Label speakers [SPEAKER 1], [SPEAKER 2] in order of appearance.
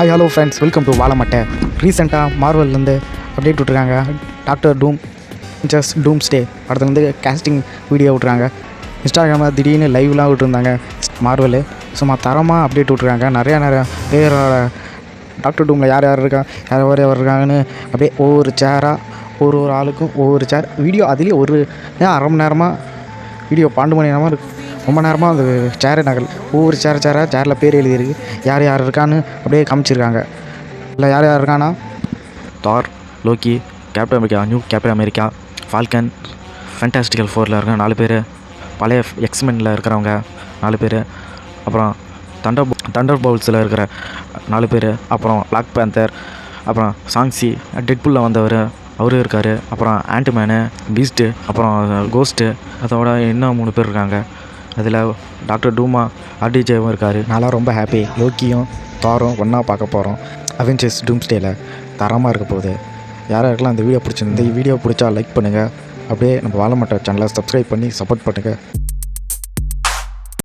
[SPEAKER 1] Hi hello friends welcome to வாழமட்டை ரீசெண்டாக மார்வல்லேருந்து update விட்ருக்காங்க doctor Doom just Doomsday படத்துலேருந்து கேஸ்டிங் வீடியோ விட்ருக்காங்க இன்ஸ்டாகிராமில் திடீர்னு லைவ்லாம் விட்ருந்தாங்க மார்வல் சும்மா தரமாக அப்டேட் விட்ருக்காங்க நிறையா நிறையா பேரோட டாக்டர் டூமில் யார் யார் இருக்கா யார் யார் யார் இருக்காங்கன்னு அப்படியே ஒவ்வொரு சேராக ஒரு ஒரு ஆளுக்கும் ஒவ்வொரு சேர் வீடியோ அதுலேயே ஒரு அரை மணி நேரமாக வீடியோ பன்னெண்டு மணி நேரமாக இருக்கும் ரொம்ப நேரமாக அந்த சேரு நகல். ஒவ்வொரு சேர் சேராக சேரில் பேர் எழுதியிருக்கு. யார் யார் இருக்கான்னு அப்படியே காமிச்சிருக்காங்க. இல்லை யார் யார் இருக்கானா?
[SPEAKER 2] Thor Loki Captain America new Captain America Falcon fantastical ஃபோரில் இருக்க நாலு பேர் பழைய எக்ஸ்மெனில் இருக்கிறவங்க நாலு பேர் அப்புறம் தண்டர் தண்டர் பவுல்ஸில் இருக்கிற நாலு பேர் அப்புறம் பிளாக் பேந்தர் அப்புறம் சாங்ஸி டெட்புல்லில் வந்தவர் அவரும் இருக்கார் அப்புறம் ஆண்ட்மேனு பீஸ்ட்டு அப்புறம் கோஸ்ட்டு அதோட இன்னும் மூணு பேர் இருக்காங்க. அதில் டாக்டர் டூமா ஆர்டிஜேவும் இருக்கார்.
[SPEAKER 1] நான்லாம் ரொம்ப ஹாப்பி லோக்கியும் தாரும் ஒன்றா பார்க்க போகிறோம் அவெஞ்சர்ஸ் டூம்ஸ்டேயில் தரமாக இருக்க போகுது. யார் யாருக்கெல்லாம் அந்த வீடியோ பிடிச்சிருந்து வீடியோ பிடிச்சா லைக் பண்ணுங்கள் அப்படியே நம்ம வாழமாட்ட சேனலை சப்ஸ்கிரைப் பண்ணி சப்போர்ட் பண்ணுங்கள்